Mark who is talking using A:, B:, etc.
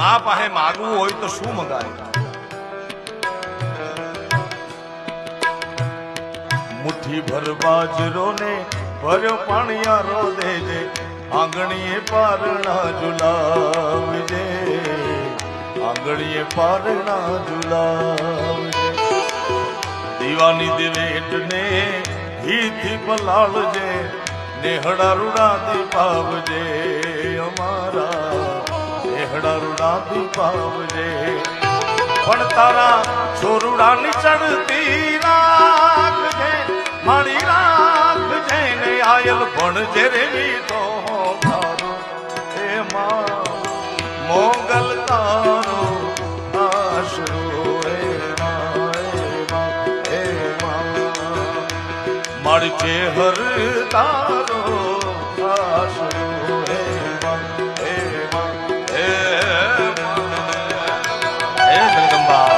A: મા પાસે માગવું હોય તો શું મંગાય? મુઠ્ઠી ભર બાજરો ને ભર્યો પાણીયારો દેજે, આંગણીએ પારણા ઝુલાવજે, આંગણીએ પારણા ઝુલાવજે. દીવાની દિવેટ ને ભલાળજે પલાળજે, નેહડા રૂડા દીપાવજે અમારા. નેહડા રૂડા દીપાવજે પણ તારા છોરુડાની ચડતી રાખજે મારી રાખજે, ને આયલ ભણજે રે તો તારો માં મોગલ તારો આશરો. મારી ચેહર તારો માં, હે માં, હે માં. હે જગદંબા